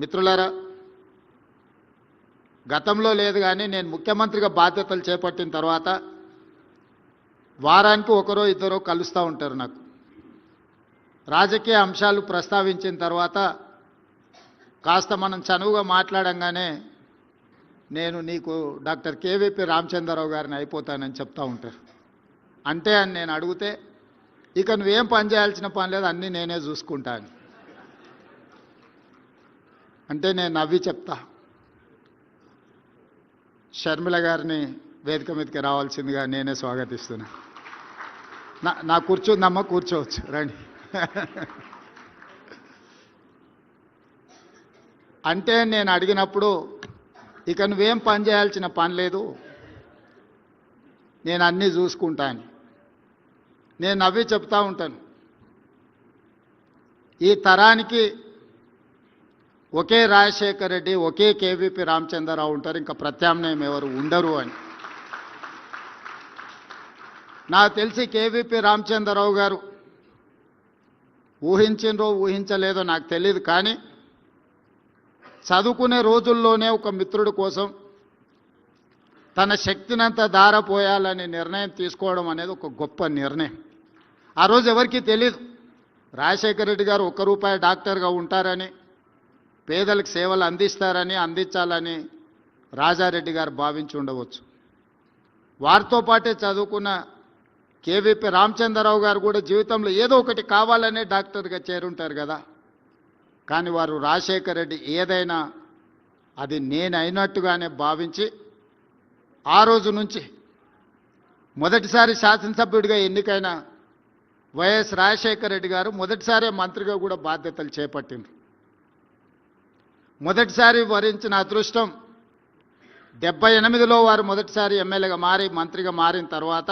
మిత్రులారా గతంలో లేదు కానీ నేను ముఖ్యమంత్రిగా బాధ్యతలు చేపట్టిన తర్వాత వారానికి ఒకరో ఇద్దరో కలుస్తూ ఉంటారు నాకు. రాజకీయ అంశాలు ప్రస్తావించిన తర్వాత కాస్త మనం చనువుగా మాట్లాడంగానే నేను నీకు డాక్టర్ కేవీపీ రామచంద్రరావు గారిని అయిపోతానని చెప్తూ ఉంటారు. అంటే అని నేను అడిగితే ఇక నువ్వేం పని చేయాల్సిన పని లేదు అన్నీ నేనే చూసుకుంటాను. అంటే నేను నవ్వి చెప్తా. షర్మిల గారిని వేదిక మీదకి రావాల్సిందిగా నేనే స్వాగతిస్తున్నా. నా నా కూర్చుందమ్మ కూర్చోవచ్చు. రండి. అంటే నేను అడిగినప్పుడు ఇక నువ్వేం పని చేయాల్సిన పని లేదు. నేను అన్నీ చూసుకుంటాను. నేను నవ్వి చెప్తా ఉంటాను. ఈ తరానికి ఒకే రాజశేఖర్ రెడ్డి ఒకే కేవీపీ రామచంద్రరావు ఉంటారు. ఇంకా ప్రత్యామ్నాయం ఎవరు ఉండరు అని. నాకు తెలిసి కేవీపీ రామచంద్రరావు గారు ఊహించిండ్రో ఊహించలేదో నాకు తెలియదు కానీ చదువుకునే రోజుల్లోనే ఒక మిత్రుడి కోసం తన శక్తినంతా దారపోయాలనే నిర్ణయం తీసుకోవడం అనేది ఒక గొప్ప నిర్ణయం. ఆ రోజు ఎవరికీ తెలియదు రాజశేఖర రెడ్డి గారు ఒక్క రూపాయి డాక్టర్గా ఉంటారని పేదలకు సేవలు అందిస్తారని అందించాలని రాజారెడ్డి గారు భావించి ఉండవచ్చు. వారితో పాటే చదువుకున్న కేవీపీ రామచంద్రరావు గారు కూడా జీవితంలో ఏదో ఒకటి కావాలనే డాక్టర్గా చేరుంటారు కదా. కానీ వారు రాజశేఖర రెడ్డి ఏదైనా అది నేను అయినట్టుగానే భావించి ఆ రోజు నుంచి మొదటిసారి శాసనసభ్యుడిగా ఎన్నికైన వైఎస్ రాజశేఖర రెడ్డి గారు మొదటిసారే మంత్రిగా కూడా బాధ్యతలు చేపట్టిండ్రు. మొదటిసారి వరించిన అదృష్టం డెబ్బై ఎనిమిదిలో వారు మొదటిసారి ఎమ్మెల్యేగా మారి మంత్రిగా మారిన తర్వాత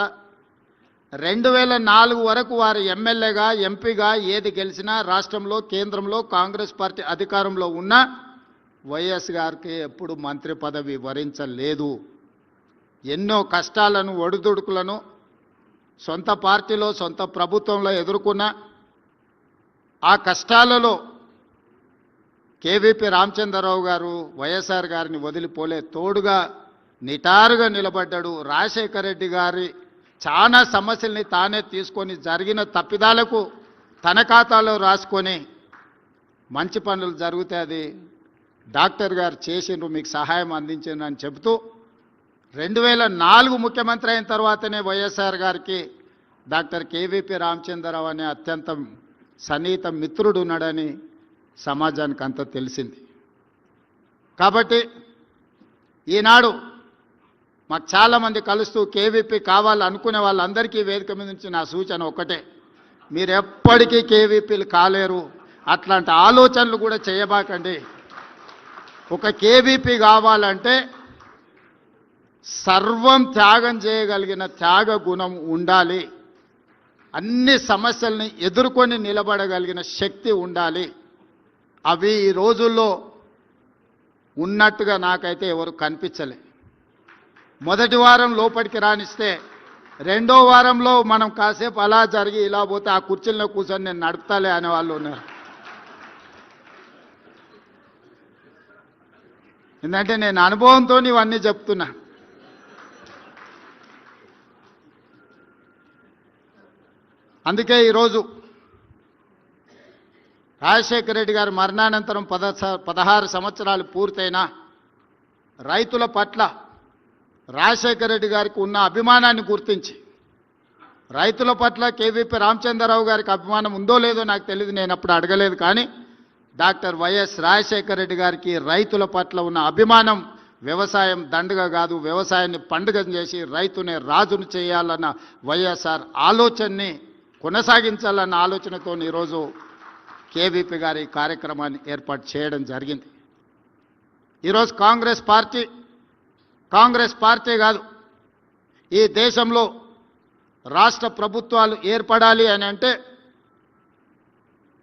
రెండు వేల నాలుగు వరకు వారు ఎమ్మెల్యేగా ఎంపీగా ఏది గెలిచినా రాష్ట్రంలో కేంద్రంలో కాంగ్రెస్ పార్టీ అధికారంలో ఉన్న వైఎస్ గారికి ఎప్పుడు మంత్రి పదవి వరించలేదు. ఎన్నో కష్టాలను ఒడిదుడుకులను సొంత పార్టీలో సొంత ప్రభుత్వంలో ఎదుర్కొన్న ఆ కష్టాలలో కేవీపీ రామచంద్రరావు గారు వైఎస్ఆర్ గారిని వదిలిపోలే తోడుగా నిటారుగా నిలబడ్డాడు రాజశేఖర రెడ్డి గారి చాలా సమస్యల్ని తానే తీసుకొని జరిగిన తప్పిదాలకు తన ఖాతాలో రాసుకొని మంచి పనులు జరిగితే అది డాక్టర్ గారు చేసిండ్రు మీకు సహాయం అందించిండ్రు అని చెబుతూ రెండు వేల నాలుగు ముఖ్యమంత్రి అయిన తర్వాతనే వైఎస్ఆర్ గారికి డాక్టర్ కేవీపీ రామచంద్రరావు అనే అత్యంత సన్నిహిత మిత్రుడు ఉన్నాడని సమాజానికి అంతా తెలిసింది. కాబట్టి ఈనాడు మాకు చాలామంది కలుస్తూ కేవీపీ కావాలనుకునే వాళ్ళందరికీ వేదిక మీద నుంచి నా సూచన ఒకటే మీరు ఎప్పటికీ కేవీపీలు కాలేరు. అట్లాంటి ఆలోచనలు కూడా చేయబాకండి. ఒక కేవీపీ కావాలంటే సర్వం త్యాగం చేయగలిగిన త్యాగ గుణం ఉండాలి. అన్ని సమస్యల్ని ఎదుర్కొని నిలబడగలిగిన శక్తి ఉండాలి. అవి ఈ రోజుల్లో ఉన్నట్టుగా నాకైతే ఎవరు కనిపించలే. మొదటి వారం లోపలికి రానిస్తే రెండో వారంలో మనం కాసేపు అలా జరిగి ఇలా పోతే ఆ కుర్చీల్లో కూర్చొని నేను నడుపుతాలే అనే వాళ్ళు ఉన్నారు. ఎందుకంటే నేను అనుభవంతో ఇవన్నీ చెప్తున్నా. అందుకే ఈరోజు రాజశేఖర రెడ్డి గారి మరణానంతరం పద పదహారు సంవత్సరాలు పూర్తయినా రైతుల పట్ల రాజశేఖర రెడ్డి గారికి ఉన్న అభిమానాన్ని గుర్తించి రైతుల పట్ల కేవీపీ రామచంద్రరావు గారికి అభిమానం ఉందో లేదో నాకు తెలియదు నేను అప్పుడు అడగలేదు. కానీ డాక్టర్ వైఎస్ రాజశేఖర రెడ్డి గారికి రైతుల పట్ల ఉన్న అభిమానం వ్యవసాయం దండగ కాదు వ్యవసాయాన్ని పండుగ చేసి రైతునే రాజును చేయాలన్న వైఎస్ఆర్ ఆలోచనని కొనసాగించాలన్న ఆలోచనతో ఈరోజు కేవీపీ గారి ఈ కార్యక్రమాన్ని ఏర్పాటు చేయడం జరిగింది. ఈరోజు కాంగ్రెస్ పార్టీ కాంగ్రెస్ పార్టీ కాదు ఈ దేశంలో రాష్ట్ర ప్రభుత్వాలు ఏర్పడాలి అని అంటే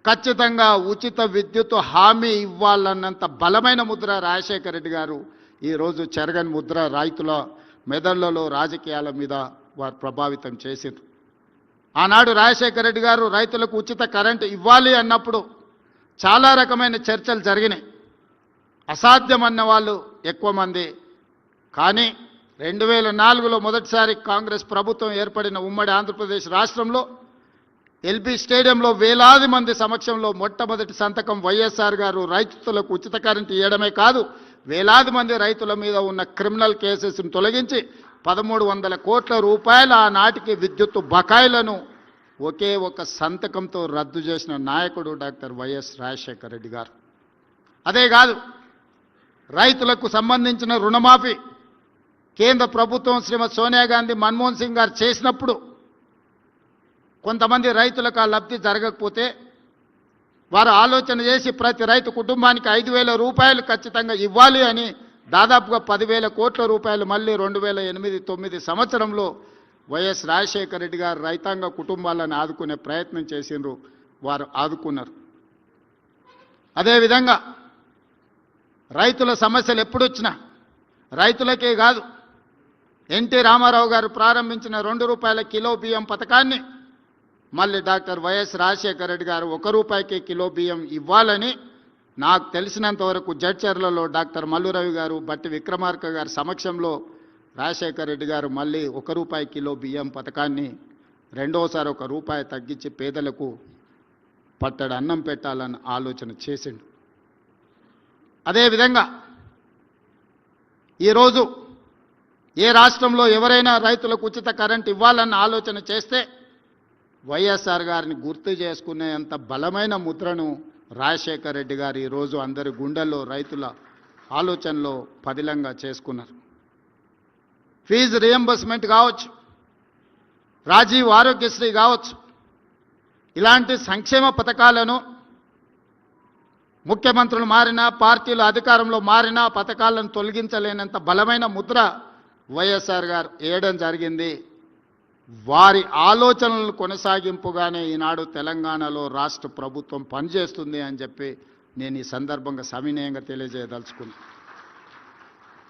ఖచ్చితంగా ఉచిత విద్యుత్ హామీ ఇవ్వాలన్నంత బలమైన ముద్ర రాజశేఖర రెడ్డి గారు ఈరోజు చెరగని ముద్ర రైతుల మెదళ్ళలో రాజకీయాల మీద వారు ప్రభావితం చేసిండ్రు. ఆనాడు రాజశేఖర రెడ్డి గారు రైతులకు ఉచిత కరెంటు ఇవ్వాలి అన్నప్పుడు చాలా రకమైన చర్చలు జరిగినాయి. అసాధ్యమన్న వాళ్ళు ఎక్కువ మంది. కానీ రెండు వేల నాలుగులో మొదటిసారి కాంగ్రెస్ ప్రభుత్వం ఏర్పడిన ఉమ్మడి ఆంధ్రప్రదేశ్ రాష్ట్రంలో ఎల్బీ స్టేడియంలో వేలాది మంది సమక్షంలో మొట్టమొదటి సంతకం వైఎస్ఆర్ గారు రైతులకు ఉచిత కరెంటు ఇవ్వడమే కాదు వేలాది మంది రైతుల మీద ఉన్న క్రిమినల్ కేసెస్ను తొలగించి పదమూడు వందల కోట్ల రూపాయల ఆనాటికి విద్యుత్ బకాయిలను ఒకే ఒక సంతకంతో రద్దు చేసిన నాయకుడు డాక్టర్ వైఎస్ రాజశేఖర రెడ్డి గారు. అదే కాదు రైతులకు సంబంధించిన రుణమాఫీ కేంద్ర ప్రభుత్వం శ్రీమతి సోనియా గాంధీ మన్మోహన్ సింగ్ గారు చేసినప్పుడు కొంతమంది రైతులకు ఆ లబ్ధి జరగకపోతే వారు ఆలోచన చేసి ప్రతి రైతు కుటుంబానికి ఐదు వేల రూపాయలు ఖచ్చితంగా ఇవ్వాలి అని దాదాపుగా పదివేల కోట్ల రూపాయలు మళ్ళీ రెండు వేల ఎనిమిది తొమ్మిది సంవత్సరంలో వైఎస్ రాజశేఖర రెడ్డి గారు రైతాంగ కుటుంబాలను ఆదుకునే ప్రయత్నం చేసిండ్రు. వారు ఆదుకున్నారు. అదేవిధంగా రైతుల సమస్యలు ఎప్పుడొచ్చినా రైతులకే కాదు ఎన్టీ రామారావు గారు ప్రారంభించిన రెండు రూపాయల కిలో బియ్యం పథకాన్ని మళ్ళీ డాక్టర్ వైఎస్ రాజశేఖర రెడ్డి గారు ఒక రూపాయికి కిలో బియ్యం ఇవ్వాలని నాకు తెలిసినంత వరకు జడ్చర్లలో డాక్టర్ మల్లురవి గారు బట్టి విక్రమార్క గారి సమక్షంలో రాజశేఖర రెడ్డి గారు మళ్ళీ ఒక రూపాయి కిలో బియ్యం పథకాన్ని రెండోసారి ఒక రూపాయి తగ్గించి పేదలకు పట్టడి అన్నం పెట్టాలని ఆలోచన చేసిండు. అదేవిధంగా ఈరోజు ఏ రాష్ట్రంలో ఎవరైనా రైతులకు ఉచిత కరెంట్ ఇవ్వాలన్న ఆలోచన చేస్తే వైఎస్ఆర్ గారిని గుర్తు చేసుకునేంత బలమైన ముద్రను రాజశేఖర్ రెడ్డి గారు ఈరోజు అందరి గుండెల్లో రైతుల ఆలోచనలో పదిలంగా చేసుకున్నారు. ఫీజు రియంబర్స్మెంట్ కావచ్చు రాజీవ్ ఆరోగ్యశ్రీ కావచ్చు ఇలాంటి సంక్షేమ పథకాలను ముఖ్యమంత్రులు మారినా పార్టీలు అధికారంలో మారినా పథకాలను తొలగించలేనంత బలమైన ముద్ర వైఎస్ఆర్ గారు వేయడం జరిగింది. వారి ఆలోచనలను కొనసాగింపుగానే ఈనాడు తెలంగాణలో రాష్ట్ర ప్రభుత్వం పనిచేస్తుంది అని చెప్పి నేను ఈ సందర్భంగా సవినయంగా తెలియజేయదలుచుకున్నాను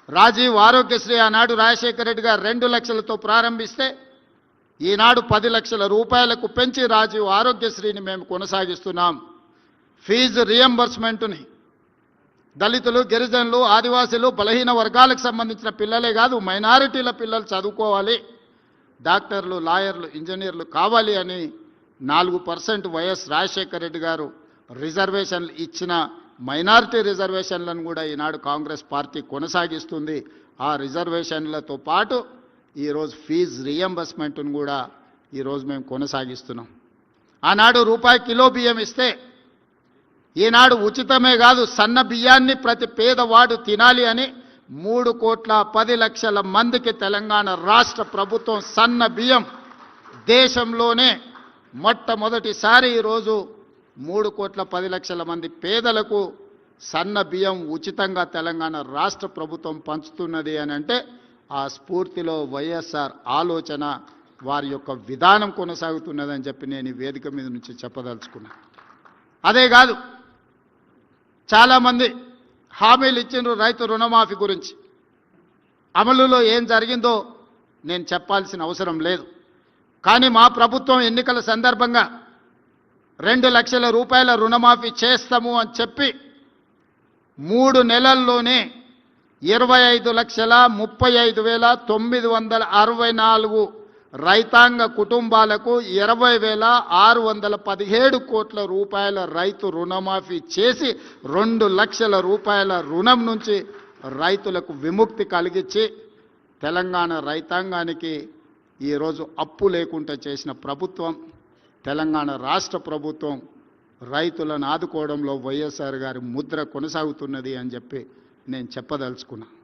రాజీవ్ ఆరోగ్యశ్రీ ఆనాడు రాజశేఖర రెడ్డి గారు రెండు లక్షలతో ప్రారంభిస్తే ఈనాడు పది లక్షల రూపాయలకు పెంచి రాజీవ్ ఆరోగ్యశ్రీని మేము కొనసాగిస్తున్నాం. ఫీజు రియంబర్స్మెంట్ని దళితులు గిరిజనులు ఆదివాసులు బలహీన వర్గాలకు సంబంధించిన పిల్లలే కాదు మైనారిటీల పిల్లలు చదువుకోవాలి. డాక్టర్లు లాయర్లు ఇంజనీర్లు కావాలి అని నాలుగు పర్సెంట్ వైఎస్ రాజశేఖర రెడ్డి గారు రిజర్వేషన్లు ఇచ్చిన మైనారిటీ రిజర్వేషన్లను కూడా ఈనాడు కాంగ్రెస్ పార్టీ కొనసాగిస్తుంది. ఆ రిజర్వేషన్లతో పాటు ఈరోజు ఫీజు రియంబర్స్మెంట్ను కూడా ఈరోజు మేము కొనసాగిస్తున్నాం. ఆనాడు రూపాయి కిలో బియ్యం ఇస్తే ఈనాడు ఉచితమే కాదు సన్న బియ్యాన్ని ప్రతి పేదవాడు తినాలి అని మూడు కోట్ల పది లక్షల మందికి తెలంగాణ రాష్ట్ర ప్రభుత్వం సన్న బియ్యం దేశంలోనే మొట్టమొదటిసారి ఈరోజు మూడు కోట్ల పది లక్షల మంది పేదలకు సన్న బియ్యం ఉచితంగా తెలంగాణ రాష్ట్ర ప్రభుత్వం పంచుతున్నది అని అంటే ఆ స్ఫూర్తిలో వైఎస్ఆర్ ఆలోచన వారి యొక్క విధానం కొనసాగుతున్నదని చెప్పి నేను ఈ వేదిక మీద నుంచి చెప్పదలుచుకున్నాను అదే కాదు చాలామంది హామీలు ఇచ్చిండ్రు రైతు రుణమాఫీ గురించి. అమలులో ఏం జరిగిందో నేను చెప్పాల్సిన అవసరం లేదు. కానీ మా ప్రభుత్వం ఎన్నికల సందర్భంగా రెండు లక్షల రూపాయల రుణమాఫీ చేస్తాము అని చెప్పి మూడు నెలల్లోనే ఇరవై ఐదు లక్షల ముప్పై ఐదు వేల తొమ్మిది వందల అరవై నాలుగు రైతాంగ కుటుంబాలకు ఇరవై వేల ఆరు వందల పదిహేడు కోట్ల రూపాయల రైతు రుణమాఫీ చేసి రెండు లక్షల రూపాయల రుణం నుంచి రైతులకు విముక్తి కలిగించి తెలంగాణ రైతాంగానికి ఈరోజు అప్పు లేకుండా చేసిన ప్రభుత్వం తెలంగాణ రాష్ట్ర ప్రభుత్వం రైతులను ఆదుకోవడంలో వైఎస్ఆర్ గారి ముద్ర కొనసాగుతున్నది అని చెప్పి నేను చెప్పదలుచుకున్నాను